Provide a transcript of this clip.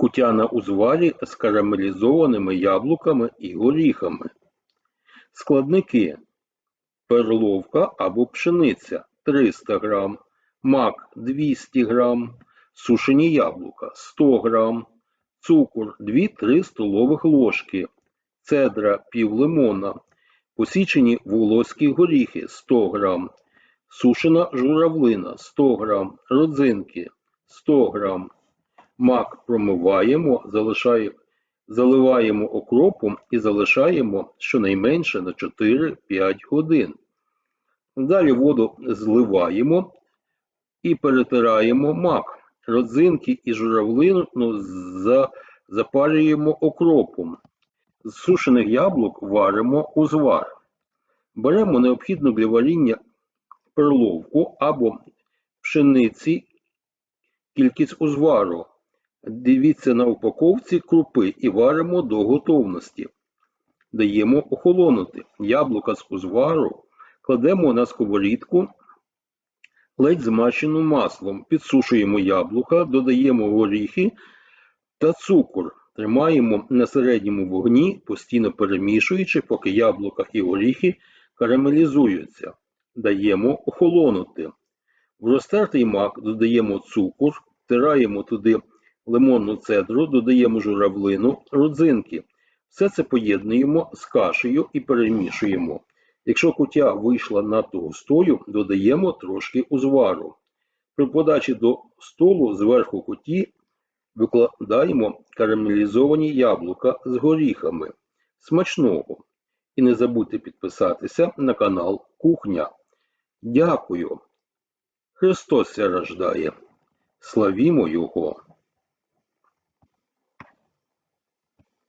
Кутя на узварі з карамелізованими яблуками і горіхами. Складники перловка або пшениця 300 г, мак 200 г, сушені яблука 100 г, цукор 2-3 столових ложки, цедра пів лимона, посічені волоські горіхи 100 г, сушена журавлина 100 г, родзинки 100 г, мак промиваємо, заливаємо окропом і залишаємо щонайменше на 4-5 годин. Далі воду зливаємо і перетираємо мак. Родзинки і журавлину запарюємо окропом. З сушених яблук варимо узвар. Беремо необхідну для варіння перловку або пшениці кількість узвару. Дивіться на упаковці крупи і варимо до готовності. Даємо охолонути. Яблука з узвару кладемо на сковорідку, ледь змащену маслом. Підсушуємо яблука, додаємо горіхи та цукор. Тримаємо на середньому вогні, постійно перемішуючи, поки яблука і горіхи карамелізуються. Даємо охолонути. В розтертий мак додаємо цукор, втираємо туди лимонну цедру, додаємо журавлину, родзинки. Все це поєднуємо з кашею і перемішуємо. Якщо кутя вийшла надто густою, додаємо трошки узвару. При подачі до столу зверху куті викладаємо карамелізовані яблука з горіхами. Смачного! І не забудьте підписатися на канал Кухня. Дякую! Христос ся рождає! Славімо Його!